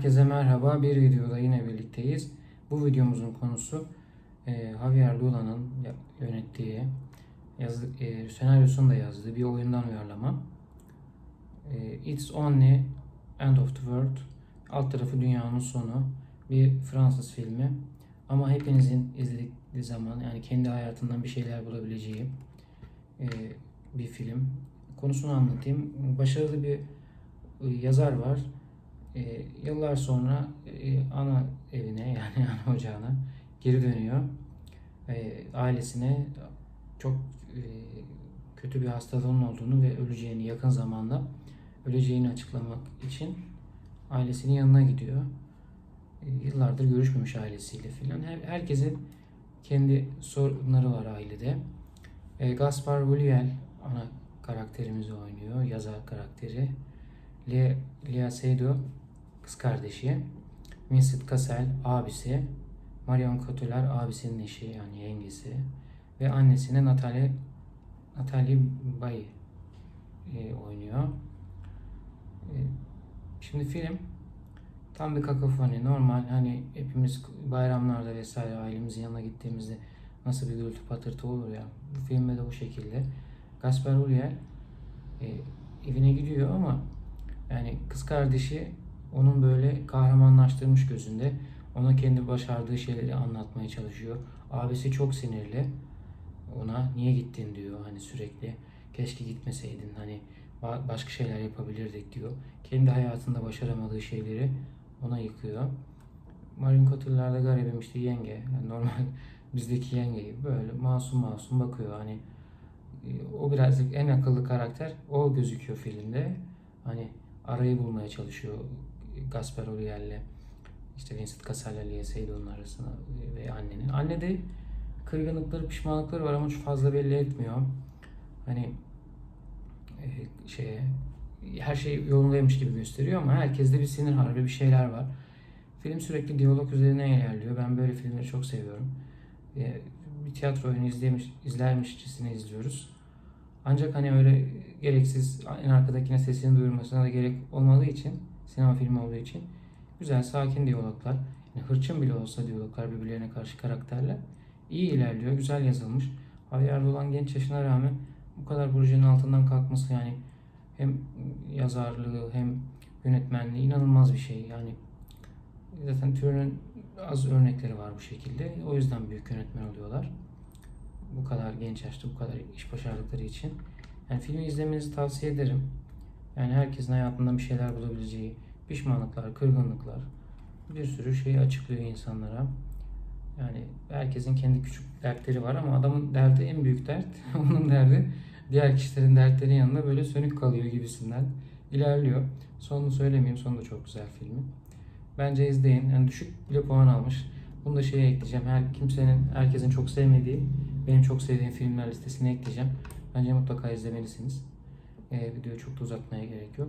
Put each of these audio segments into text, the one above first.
Herkese merhaba. Bir videoda yine birlikteyiz. Bu videomuzun konusu e, Javier Lula'nın ya- yönettiği, yazı, e, senaryosunu da yazdığı bir oyundan uyarlama. E, It's Only End of the World. Alt tarafı dünyanın sonu. Bir Fransız filmi. Ama hepinizin izlediği zaman yani kendi hayatından bir şeyler bulabileceği e, bir film. Konusunu anlatayım. Başarılı bir e, yazar var. E, yıllar sonra e, ana evine yani ana ocağına geri dönüyor. E, ailesine çok e, kötü bir hastalığının olduğunu ve öleceğini yakın zamanda öleceğini açıklamak için ailesinin yanına gidiyor. E, yıllardır görüşmemiş ailesiyle filan. Her, herkesin kendi sorunları var ailede. E, Gaspar Ulliel ana karakterimizi oynuyor. Yazar karakteri. Le, Lea Seydoux kız kardeşi. Vincent Cassel abisi. Marion Cotillard abisinin eşi yani yengesi. Ve annesine Natalie Natalie Baye e, oynuyor. E, şimdi film tam bir kakafoni. Normal hani hepimiz bayramlarda vesaire ailemizin yanına gittiğimizde nasıl bir gürültü patırtı olur ya. Bu filmde de o şekilde. Gaspar Ulliel e, evine gidiyor ama yani kız kardeşi onun böyle kahramanlaştırmış gözünde. Ona kendi başardığı şeyleri anlatmaya çalışıyor. Abisi çok sinirli. Ona niye gittin diyor hani sürekli. Keşke gitmeseydin hani ba- başka şeyler yapabilirdik diyor. Kendi hayatında başaramadığı şeyleri ona yıkıyor. Marion Cotillard'da garibim işte yenge. Yani normal bizdeki yenge gibi böyle masum masum bakıyor. Hani e, o birazcık en akıllı karakter o gözüküyor filmde. Hani arayı bulmaya çalışıyor Gaspar Ulliel'le işte Vincent Cassel'le Lea Seydoux arasında ve annenin. Anne de kırgınlıkları, pişmanlıkları var ama çok fazla belli etmiyor. Hani e, şeye her şey yolundaymış gibi gösteriyor ama herkeste bir sinir harbi bir şeyler var. Film sürekli diyalog üzerine ilerliyor. Ben böyle filmleri çok seviyorum. E, Bir tiyatro oyunu izlemiş, izlermişçesine izliyoruz. Ancak hani öyle gereksiz en arkadakine sesini duyurmasına da gerek olmadığı için sinema filmi olduğu için güzel sakin diyaloglar yani hırçın bile olsa diyaloglar birbirlerine karşı karakterler iyi ilerliyor güzel yazılmış Javier Dolan genç yaşına rağmen bu kadar projenin altından kalkması yani hem yazarlığı hem yönetmenliği inanılmaz bir şey yani zaten türünün az örnekleri var bu şekilde o yüzden büyük yönetmen oluyorlar bu kadar genç yaşta bu kadar iş başardıkları için. Yani filmi izlemenizi tavsiye ederim. Yani herkesin hayatında bir şeyler bulabileceği pişmanlıklar, kırgınlıklar bir sürü şeyi açıklıyor insanlara. Yani herkesin kendi küçük dertleri var ama adamın derdi en büyük dert. Onun derdi diğer kişilerin dertlerinin yanında böyle sönük kalıyor gibisinden ilerliyor. Sonunu söylemeyeyim. Sonu da çok güzel filmin. Bence izleyin. Yani düşük bile puan almış. Bunu da şeye ekleyeceğim. Her kimsenin, herkesin çok sevmediği, benim çok sevdiğim filmler listesine ekleyeceğim. Bence mutlaka izlemelisiniz. Ee, videoyu çok da uzatmaya gerek yok.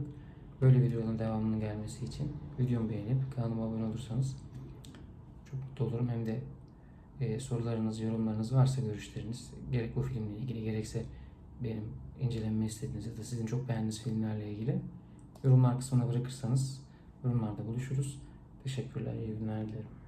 Böyle videoların devamının gelmesi için videomu beğenip kanalıma abone olursanız çok mutlu olurum. Hem de e, sorularınız, yorumlarınız varsa görüşleriniz gerek bu filmle ilgili gerekse benim incelememi istediğiniz ya da sizin çok beğendiğiniz filmlerle ilgili yorumlar kısmına bırakırsanız yorumlarda buluşuruz. Teşekkürler, iyi günler dilerim.